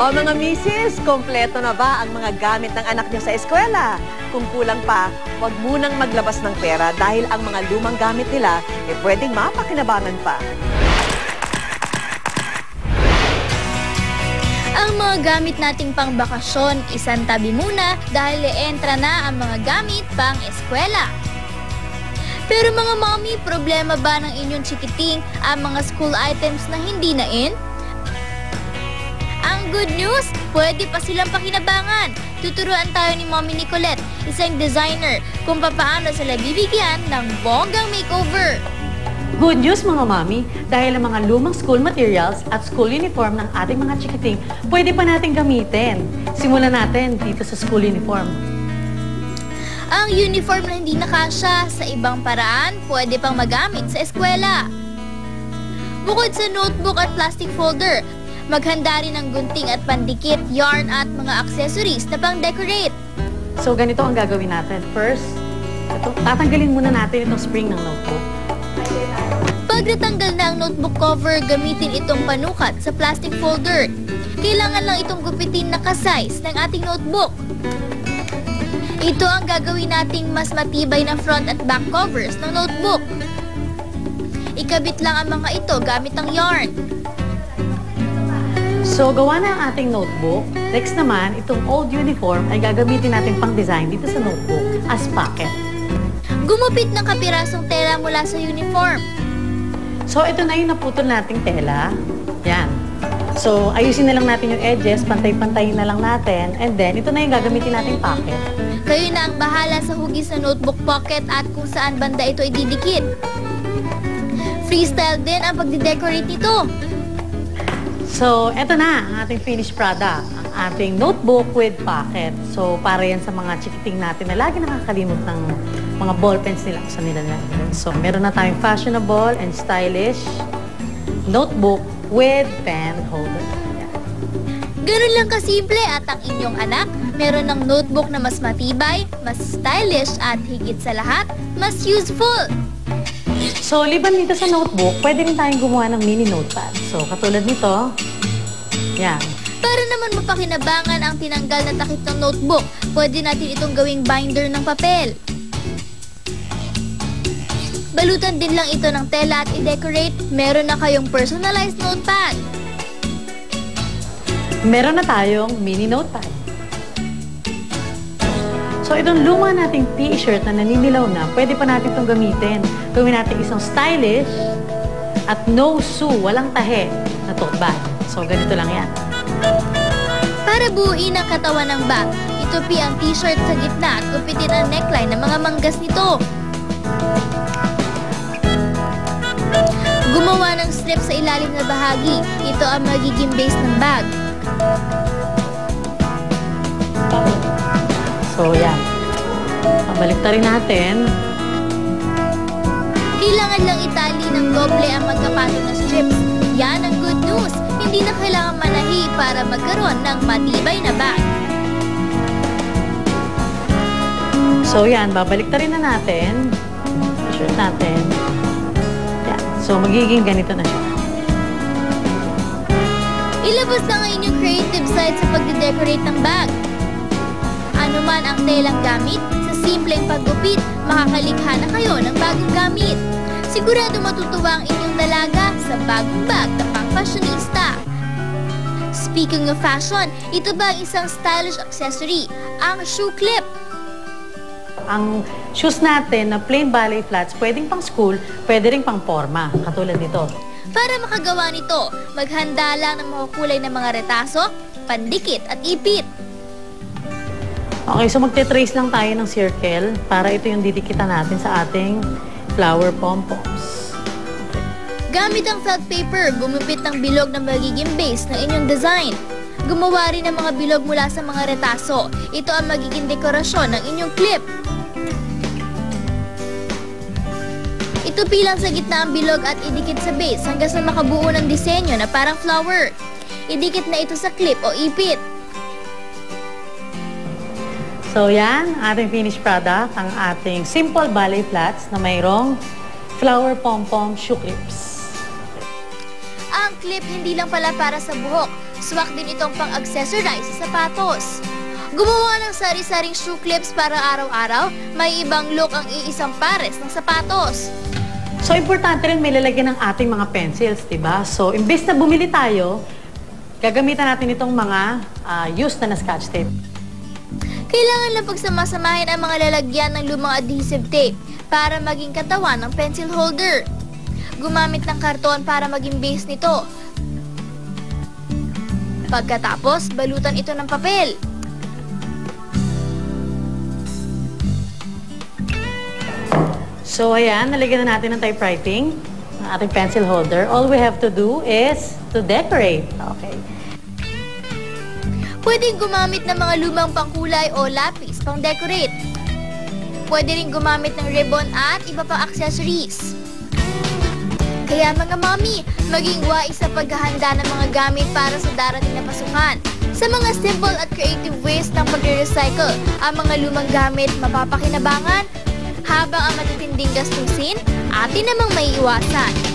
O mga misis, kompleto na ba ang mga gamit ng anak niyo sa eskwela? Kung kulang pa, huwag munang maglabas ng pera dahil ang mga lumang gamit nila eh pwedeng mapakinabangan pa. Ang mga gamit nating pang bakasyon, isang tabi muna dahil entra na ang mga gamit pang eskwela. Pero mga mommy, problema ba ng inyong chikiting ang mga school items na hindi na in? Good news, pwede pa silang pakinabangan. Tuturuan tayo ni Mommy Nicolette, isang designer, kung papaano sila bibigyan ng bonggang makeover. Good news mga mami, dahil ang mga lumang school materials at school uniform ng ating mga chikiting, pwede pa natin gamitin. Simulan natin dito sa school uniform. Ang uniform na hindi nakasya sa ibang paraan, pwede pang magamit sa eskwela. Bukod sa notebook at plastic folder, maghanda rin ng gunting at pandikit, yarn at mga accessories na pang-decorate. So ganito ang gagawin natin. First, ito, tatanggalin muna natin itong spring ng notebook. Pag natanggal na ang notebook cover, gamitin itong panukat sa plastic folder. Kailangan lang itong gupitin na kasize ng ating notebook. Ito ang gagawin nating mas matibay na front at back covers ng notebook. Ikabit lang ang mga ito gamit ang yarn. So gawa na ang ating notebook. Next naman, itong old uniform ay gagamitin natin pang design dito sa notebook as pocket. Gumupit ng kapirasong tela mula sa uniform. So ito na yung naputol nating tela. Yan. So ayusin na lang natin yung edges, pantay-pantayin na lang natin. And then, ito na yung gagamitin nating pocket. Kayo na ang bahala sa hugis sa notebook pocket at kung saan banda ito ididikit. Freestyle din ang pagdidecorate nito. So, eto na ang ating finished product. Ang ating notebook with pocket. So, para yan sa mga chikiting natin na lagi nakakalimot ng mga ballpens nila kung saan nila nilagay. So, meron na tayong fashionable and stylish notebook with pen holder. Yan. Ganun lang kasimple at ang inyong anak meron ng notebook na mas matibay, mas stylish at higit sa lahat, mas useful. So, liban dito sa notebook, pwede rin tayong gumawa ng mini notepad. So, katulad nito, yan. Para naman mapakinabangan ang tinanggal na takip ng notebook, pwede natin itong gawing binder ng papel. Balutan din lang ito ng tela at i-decorate, meron na kayong personalized notepad. Meron na tayong mini notepad. So, itong luma nating t-shirt na naninilaw na, pwede pa natin itong gamitin. Gawin natin isang stylish at no sew, walang tahe na tote bag. So, ganito lang yan. Para buuin ang katawan ng bag, itupi ang t-shirt sa gitna at gupitin ang neckline ng mga manggas nito. Gumawa ng strip sa ilalim na bahagi. Ito ang magiging base ng bag. So, yan. Pabalik rin natin. Kailangan lang itali ng doble ang magkapatong na strips. Yan ang good news. Hindi na kailangan manahi para magkaroon ng matibay na bag. So, yan. Babalik rin na natin. T-shirt natin. Yan. So, magiging ganito na siya. Ilabas na ang inyong creative side sa pagde-decorate ng bag. Ano man ang telang gamit, sa simpleng paggupit, makakalikha na kayo ng bagong gamit. Sigurado matutuwa ang inyong dalaga sa bagong bag na pang fashionista. Speaking of fashion, ito ba ang isang stylish accessory? Ang shoe clip. Ang shoes natin na plain ballet flats, pwedeng pang school, pwede rin pang forma. Katulad nito. Para makagawa nito, maghanda lang ng makukulay na mga retaso, pandikit at ipit. Okay, so magte-trace lang tayo ng circle para ito yung didikitan natin sa ating flower pom-poms. Gamit ang felt paper, gumupit ng bilog na magiging base ng inyong design. Gumawa rin ng mga bilog mula sa mga retaso. Ito ang magiging dekorasyon ng inyong clip. Itupi lang sa gitna ang bilog at idikit sa base hanggang sa makabuo ng disenyo na parang flower. Idikit na ito sa clip o ipit. So yan, ating finished product, ang ating simple ballet flats na mayroong flower pom-pom shoe clips. Ang clip hindi lang pala para sa buhok. Swak din itong pang-accessorize sa sapatos. Gumawa ng sari-saring shoe clips para araw-araw, may ibang look ang iisang pares ng sapatos. So, importante rin may lalagyan ng ating mga pencils, di ba? So, imbes na bumili tayo, gagamitan natin itong mga ah, used na na scotch tape. Kailangan lang pagsamasamahin ang mga lalagyan ng lumang adhesive tape para maging katawan ng pencil holder. Gumamit ng karton para maging base nito. Pagkatapos, balutan ito ng papel. So, ayan, nalagyan na natin ng typewriting, ang ating pencil holder. All we have to do is to decorate. Okay. Pwedeng gumamit ng mga lumang pangkulay o lapis pang decorate. Pwede rin gumamit ng ribbon at iba pang accessories. Kaya mga mami, maging wais sa paghahanda ng mga gamit para sa darating na pasukan. Sa mga simple at creative ways ng pag-recycle, ang mga lumang gamit mapapakinabangan habang ang matitinding gastusin atin namang maiiwasan.